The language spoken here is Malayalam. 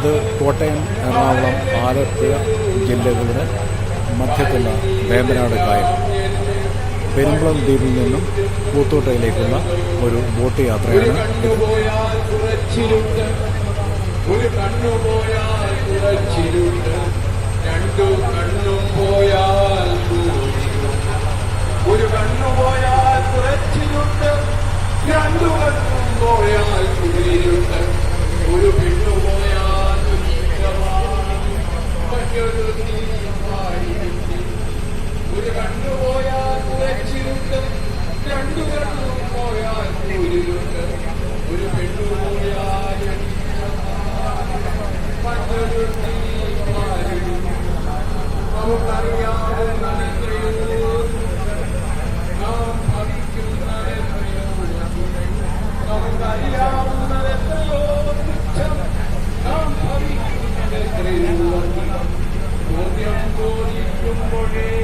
ഇത് കോട്ടയം എറണാകുളം ആലപ്പുഴ ജില്ലകളുടെ മധ്യത്തുള്ള വേമ്പനാട് കായൽ. പെരുമ്പളം ദ്വീപിൽ നിന്നും പൂത്തോട്ടയിലേക്കുള്ള ഒരു ബോട്ട് യാത്രയാണ് ഒരു കണ്ണു പോയാൽ കുറച്ചിരുട്ട് രണ്ടു കണ്ണും പോയാൽ കൂരിരുട്ട്. ഒരു ഒരു കണ്ണു പോയാൽ കുറച്ചിരുട്ടും രണ്ടു കണ്ണു പോയാൽ കൂരിരുട്ട് ഒരു പെണ്ണു പോയാൽ പണ്ടൊരുട്ടി നമുക്കറിയാതെ നനത്രയോ നാം ഭവിക്കുന്ന നമുക്കറിയാം ഓർത്തിടുമ്പോഴിരിക്കുമ്പോഴേ